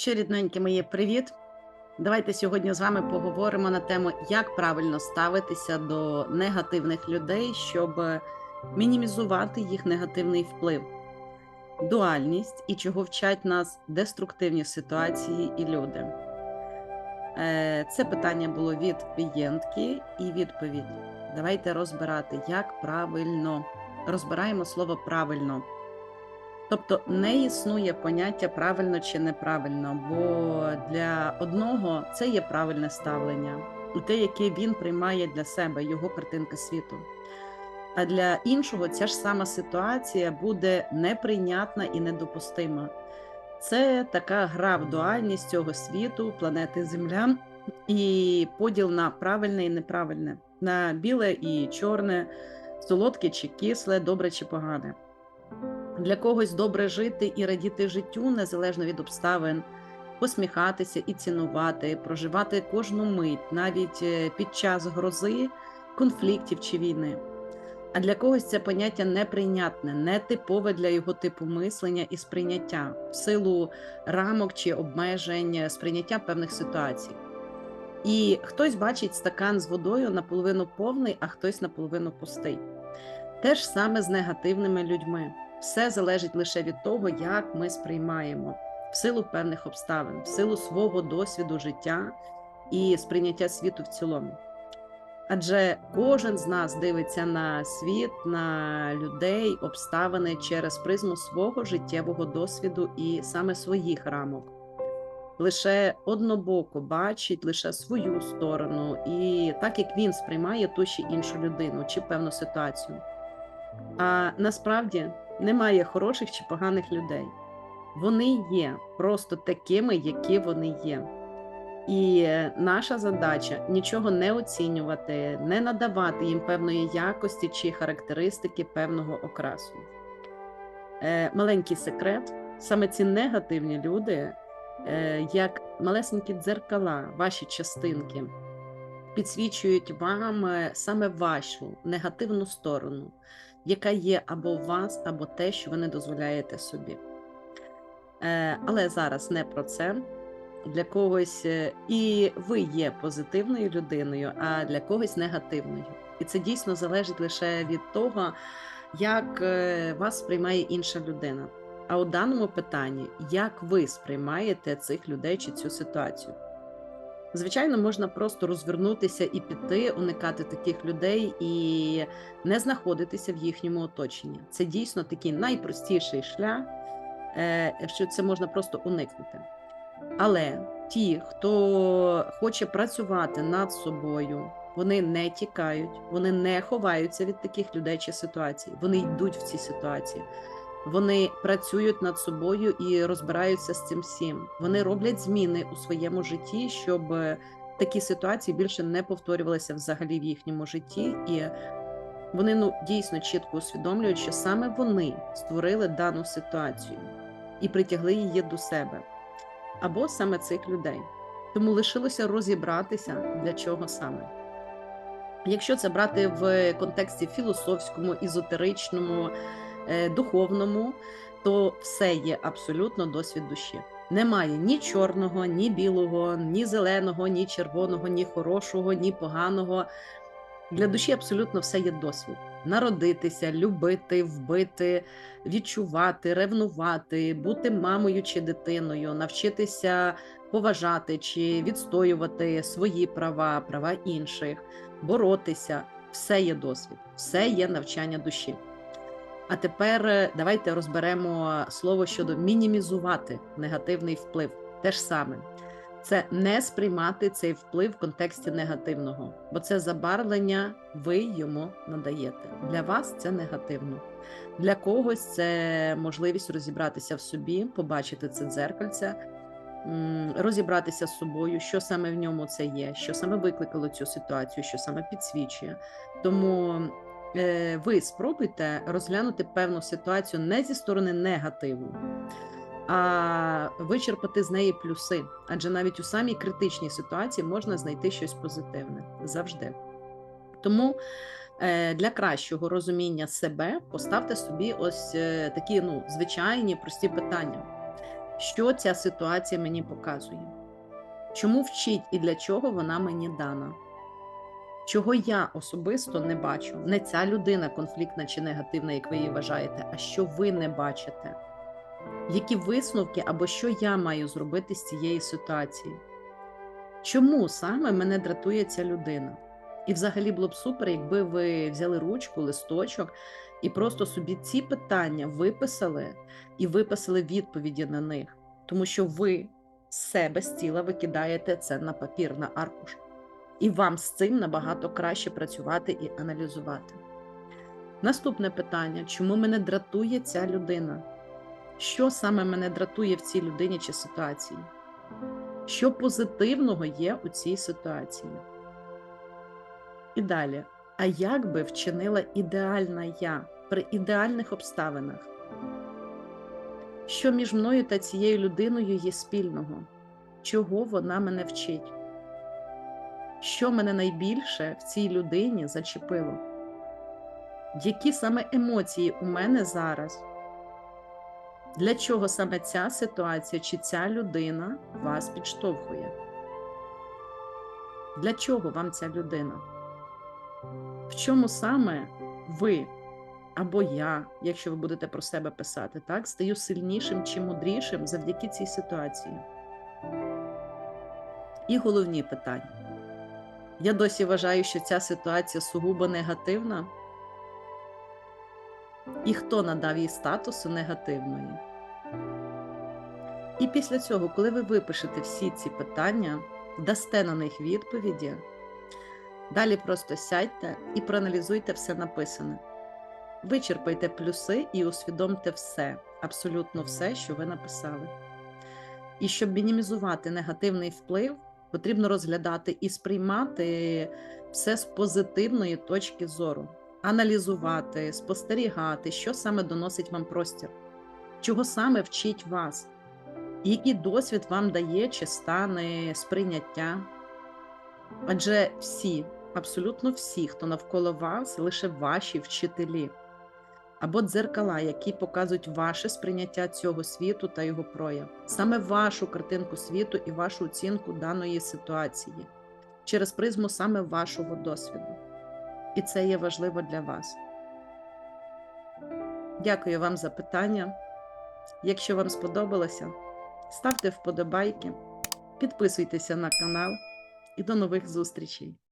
Що рідненькі мої, привіт! Давайте сьогодні з вами поговоримо на тему, як правильно ставитися до негативних людей, щоб мінімізувати їх негативний вплив, дуальність і чого вчать нас деструктивні ситуації і люди. Е, Це питання було від клієнтки і відповідь. Давайте розбирати, як правильно. Розбираємо слово правильно. Тобто не існує поняття правильно чи неправильно, бо для одного це є правильне ставлення, і те, яке він приймає для себе, його картинка світу. А для іншого ця ж сама ситуація буде неприйнятна і недопустима. Це така гра в дуальність цього світу, планети Земля, і поділ на правильне і неправильне, на біле і чорне, солодке чи кисле, добре чи погане. Для когось добре жити і радіти життю незалежно від обставин, посміхатися і цінувати, проживати кожну мить, навіть е, під час грози, конфліктів чи війни. А для когось це поняття неприйнятне, нетипове для його типу мислення і сприйняття в силу рамок чи обмежень, сприйняття певних ситуацій. І хтось бачить стакан з водою наполовину повний, а хтось наполовину пустий. Те ж саме з негативними людьми. Все залежить лише від того, як ми сприймаємо в силу певних обставин, в силу свого досвіду життя і сприйняття світу в цілому. Адже кожен з нас дивиться на світ, на людей, обставини через призму свого життєвого досвіду і саме своїх рамок. Лише однобоко бачить лише свою сторону, і так як він сприймає ту чи іншу людину чи певну ситуацію. А насправді немає хороших чи поганих людей. Вони є просто такими, які вони є. І наша задача нічого не оцінювати, не надавати їм певної якості чи характеристики певного окрасу. Е, Маленький секрет: саме ці негативні люди, е, як малесенькі дзеркала, ваші частинки, підсвічують вам е, саме вашу негативну сторону, яка є або у вас, або те, що ви не дозволяєте собі. Е, Але зараз не про це для когось е, і ви є позитивною людиною, а для когось негативною. І це дійсно залежить лише від того, як вас сприймає інша людина. А у даному питанні, як ви сприймаєте цих людей чи цю ситуацію? Звичайно, можна просто розвернутися і піти, уникати таких людей і не знаходитися в їхньому оточенні. Це дійсно такий найпростіший шлях, е, що це можна просто уникнути. Але ті, хто хоче працювати над собою, вони не тікають, вони не ховаються від таких людей чи ситуацій. Вони йдуть в ці ситуації. Вони працюють над собою і розбираються з цим всім. Вони роблять зміни у своєму житті, щоб такі ситуації більше не повторювалися взагалі в їхньому житті, і вони ну дійсно чітко усвідомлюють, що саме вони створили дану ситуацію і притягли її до себе або саме цих людей. Тому лишилося розібратися, для чого саме. Якщо це брати в контексті філософському, ізотеричному, е, духовному, то все є абсолютно досвід душі. Немає ні чорного, ні білого, ні зеленого, ні червоного, ні хорошого, ні поганого. Для душі абсолютно все є досвід: народитися, любити, вбити, відчувати, ревнувати, бути мамою чи дитиною, навчитися поважати чи відстоювати свої права, права інших, боротися. Все є досвід, все є навчання душі. А тепер е, давайте розберемо слово щодо мінімізувати негативний вплив. Те ж саме це не сприймати цей вплив в контексті негативного, бо це забарвлення ви йому надаєте. Для вас це негативно. Для когось це можливість розібратися в собі, побачити це дзеркальце, розібратися з собою, що саме в ньому це є, що саме викликало цю ситуацію, що саме підсвічує. Тому ви спробуйте розглянути певну ситуацію не зі сторони негативу а вичерпати з неї плюси. Адже навіть у самій критичній ситуації можна знайти щось позитивне завжди. Тому е, для кращого розуміння себе поставте собі ось е, такі ну, звичайні прості питання. Що ця ситуація мені показує? Чому вчить і для чого вона мені дана? Чого я особисто не бачу? Не ця людина конфліктна чи негативна, як ви її вважаєте, а що ви не бачите? Які висновки або що я маю зробити з цієї ситуації? Чому саме мене дратує ця людина? І взагалі було б супер, якби ви взяли ручку, листочок і просто собі ці питання виписали і виписали відповіді на них, тому що ви себе з тіла викидаєте це на папір, на аркуш. І вам з цим набагато краще працювати і аналізувати. Наступне питання: чому мене дратує ця людина? Що саме мене дратує в цій людині чи ситуації? Що позитивного є у цій ситуації? І далі. А як би вчинила ідеальна я при ідеальних обставинах? Що між мною та цією людиною є спільного? Чого вона мене вчить? Що мене найбільше в цій людині зачепило? Які саме емоції у мене зараз? Для чого саме ця ситуація чи ця людина вас підштовхує? Для чого вам ця людина? В чому саме ви або я, якщо ви будете про себе писати, так, стаю сильнішим чи мудрішим завдяки цій ситуації? І головні питання. Я досі вважаю, що ця ситуація сугубо негативна. І хто надав їй статусу негативної? І після цього, коли ви випишете всі ці питання, дасте на них відповіді, далі просто сядьте і проаналізуйте все написане. Вичерпайте плюси і усвідомте все, абсолютно все, що ви написали. І щоб мінімізувати негативний вплив, потрібно розглядати і сприймати все з позитивної точки зору, аналізувати, спостерігати, що саме доносить вам простір, чого саме вчить вас, який досвід вам дає чи стане сприйняття. Адже всі, абсолютно всі, хто навколо вас, лише ваші вчителі або дзеркала, які показують ваше сприйняття цього світу та його прояв, саме вашу картинку світу і вашу оцінку даної ситуації через призму саме вашого досвіду. І це є важливо для вас. Дякую вам за питання. Якщо вам сподобалося, ставте вподобайки, підписуйтеся на канал і до нових зустрічей!